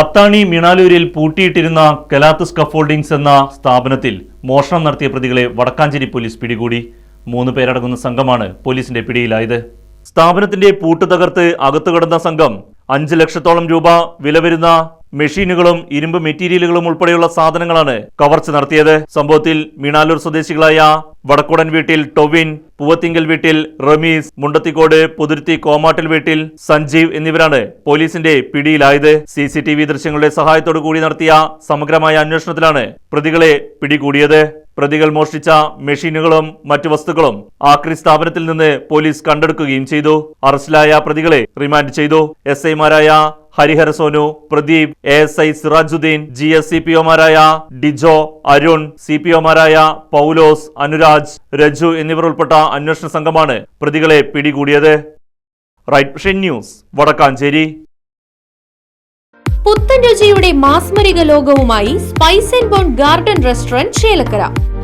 Athani മിണാലൂരിൽ പൂട്ടിയിട്ടിരുന്ന Kalath scaffoldings എന്ന സ്ഥാപനത്തിൽ മോഷണം നടത്തിയ പ്രതികളെ വടക്കാഞ്ചേരി പോലീസ് പിടികൂടി. മൂന്ന് പേരടങ്ങുന്ന സംഘമാണ് പോലീസിന്റെ പിടിയിലായത്. സ്ഥാപനത്തിന്റെ പൂട്ട് തകർത്ത് അകത്തു കടന്ന സംഘം അഞ്ച് ലക്ഷത്തോളം രൂപ വില വരുന്ന മെഷീനുകളും ഇരുമ്പ് മെറ്റീരിയലുകളും ഉൾപ്പെടെയുള്ള സാധനങ്ങളാണ് കവർച്ച നടത്തിയത്. സംഭവത്തിൽ മീണാലൂർ സ്വദേശികളായ വടക്കുടൻ വീട്ടിൽ ടൊവിൻ പൂവത്തിങ്കൽ വീട്ടിൽ റമീസ് മുണ്ടത്തിക്കോട് പുതുരുത്തി കോമാട്ടിൽ വീട്ടിൽ സഞ്ജീവ് എന്നിവരാണ് പോലീസിന്റെ പിടിയിലായത്. സി സി ടി വി ദൃശ്യങ്ങളുടെ സഹായത്തോടു കൂടി നടത്തിയ സമഗ്രമായ അന്വേഷണത്തിലാണ് പ്രതികളെ പിടികൂടിയത്. പ്രതികൾ മോഷ്ടിച്ച മെഷീനുകളും മറ്റു വസ്തുക്കളും ആക്രി സ്ഥാപനത്തിൽ നിന്ന് പോലീസ് കണ്ടെടുക്കുകയും ചെയ്തു. അറസ്റ്റിലായ പ്രതികളെ റിമാൻഡ് ചെയ്തു. എസ് ഐമാരായ Harihara Sonu Pradeep A S I Sirajuddin G S C P ഒമാരായ Dijo Arun C P ഒമാരായ പൗലോസ് അനുരാജ് രജു എന്നിവർ ഉൾപ്പെട്ട അന്വേഷണ സംഘമാണ് പ്രതികളെ പിടികൂടിയത്. Right vision news Vadakkanchery. പുത്തൻ രുചിയുടെ മാസ്മരിക ലോകവുമായി spice and bone garden restaurant Chelakkara